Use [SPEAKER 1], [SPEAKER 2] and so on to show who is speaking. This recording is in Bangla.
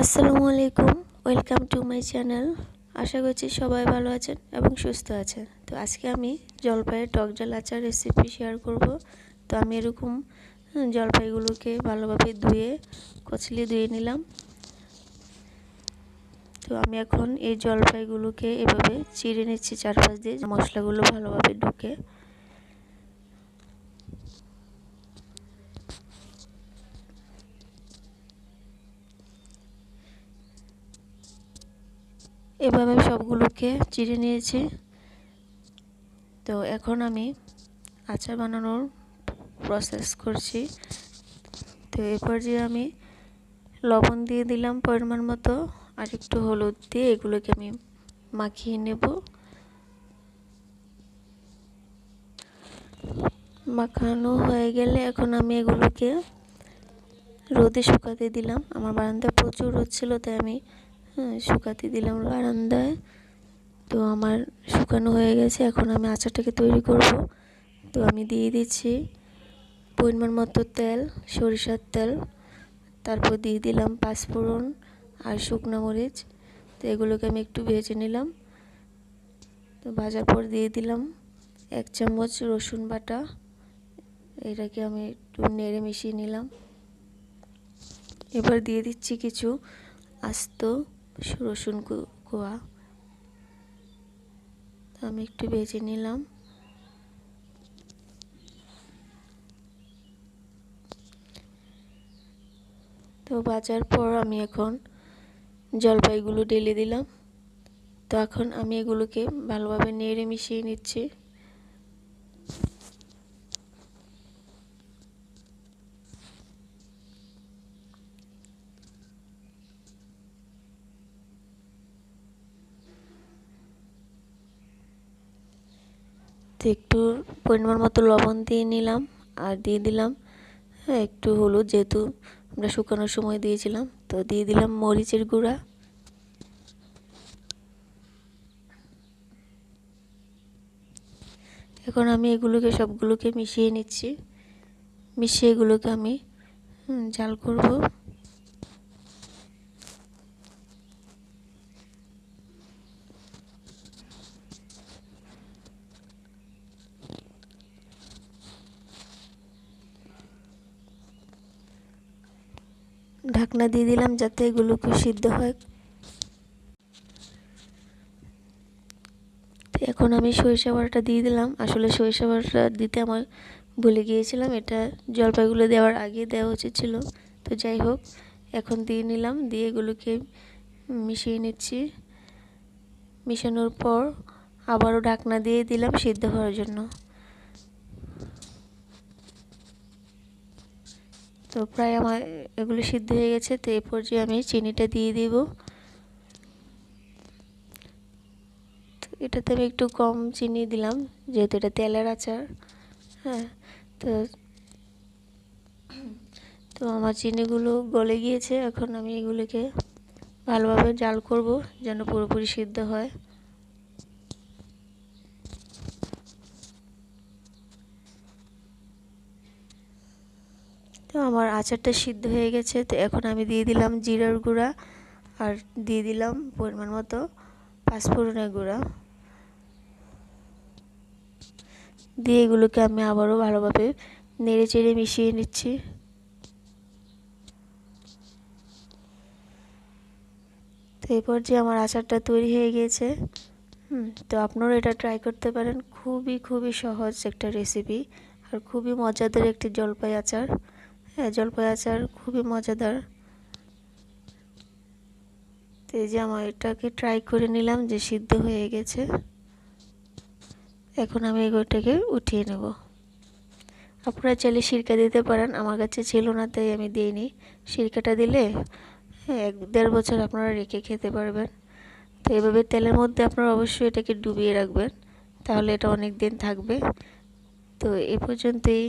[SPEAKER 1] আসসালামু আলাইকুম, ওয়েলকাম টু মাই চ্যানেল। আশা করছি সবাই ভালো আছেন এবং সুস্থ আছেন। তো আজকে আমি জলপাইয়ের টক জল আচার রেসিপি শেয়ার করব। তো আমি এরকম জলপাইগুলোকে ভালোভাবে ধুয়ে, কচলি ধুয়ে নিলাম। তো আমি এখন এই জলপাইগুলোকে এভাবে চিড়ে নিচ্ছি চারপাশ দিয়ে, মশলাগুলো ভালোভাবে ঢুকে। এভাবে সবগুলোকে চিড়ে নিয়েছি। তো এখন আমি আচার বানানোর প্রসেস করছি। তো এরপর যে আমি লবণ দিয়ে দিলাম পরিমাণ মতো, আর একটু হলুদ দিয়ে এগুলোকে আমি মাখিয়ে নেব। মাখানো হয়ে গেলে এখন আমি এগুলোকে রোদে শুকাতে দিলাম। আমার বারান্দায় প্রচুর রোদ ছিল, তাই আমি হ্যাঁ শুকাতে দিলাম বারান্দায়। তো আমার শুকানো হয়ে গেছে, এখন আমি আচারটাকে তৈরি করব। তো আমি দিয়ে দিচ্ছি পরিমাণ মতো তেল, সরিষার তেল, তারপর দিয়ে দিলাম পাঁচফোড়ন আর শুকনো মরিচ। তো এগুলোকে আমি একটু ভেজে নিলাম। তো ভাজার পর দিয়ে দিলাম এক চামচ রসুন বাটা। এটাকে আমি একটু নেড়ে মিশিয়ে নিলাম। এবার দিয়ে দিচ্ছি কিছু আস্ত রসুন কোয়া আমি একটু বেজে নিলাম। তো বাজার পর আমি এখন জলপাইগুলো ঢেলে দিলাম। তো এখন আমি এগুলোকে ভালোভাবে নেড়ে মিশিয়ে নিচ্ছি। তো একটু পরিমাণ মতো লবণ দিয়ে নিলাম আর দিয়ে দিলাম হ্যাঁ একটু হলুদ যেহেতু আমরা শুকানোর সময় দিয়েছিলাম, তো দিয়ে দিলাম মরিচের গুঁড়া। এখন আমি এগুলোকে সবগুলোকে মিশিয়ে নিচ্ছি, মিশিয়ে এগুলোকে আমি জাল করব। ঢাকনা দিয়ে দিলাম যাতে এগুলো খুব সিদ্ধ হয়। এখন আমি সরিষা বাটাটা দিয়ে দিলাম। আসলে সরিষা বাটাটা দিতে আমার ভুলে গিয়েছিলাম। এটা জলপাইগুলো দেওয়ার আগে দেওয়া উচিত ছিল। তো যাই হোক, এখন দিয়ে নিলাম। দিয়ে এগুলোকে মিশিয়ে নিচ্ছি। মিশানোর পর আবারও ঢাকনা দিয়ে দিলাম সিদ্ধ হওয়ার জন্য। তো প্রায় আমার এগুলো সিদ্ধ হয়ে গেছে, তো এরপর যে আমি চিনিটা দিয়ে দিব। তো এটাতে আমি একটু কম চিনি দিলাম, যেহেতু এটা তেলের আচার। হ্যাঁ তো তো আমার চিনিগুলো গলে গিয়েছে, এখন আমি এগুলোকে ভালোভাবে জাল করব, যেন পুরোপুরি সিদ্ধ হয়। তো আমার আচারটা সিদ্ধ হয়ে গেছে। তো এখন আমি দিয়ে দিলাম জিরার গুঁড়া আর দিয়ে দিলাম পরিমাণ মতো পাঁচফোড়নের গুঁড়া। দিয়ে এগুলোকে আমি আবারও ভালোভাবে নেড়ে চেড়ে মিশিয়ে নিচ্ছি। তো এরপর যে আমার আচারটা তৈরি হয়ে গিয়েছে। তো আপনারা এটা ট্রাই করতে পারেন। খুবই খুবই সহজ একটা রেসিপি আর খুবই মজাদার একটি জলপাই আচার। হ্যাঁ জলপাই আচার খুবই মজাদার। তো এই যে আমার এটাকে ট্রাই করে নিলাম যে সিদ্ধ হয়ে গেছে। এখন আমি এগুলোটাকে উঠিয়ে নেব। আপনারা চাইলে সিরকা দিতে পারেন, আমার কাছে ছিল না, তাই আমি দিইনি। সিরকাটা দিলে হ্যাঁ এক দেড় বছর আপনারা রেখে খেতে পারবেন। তো এভাবে তেলের মধ্যে আপনারা অবশ্যই এটাকে ডুবিয়ে রাখবেন, তাহলে এটা অনেক দিন থাকবে। তো এ পর্যন্তই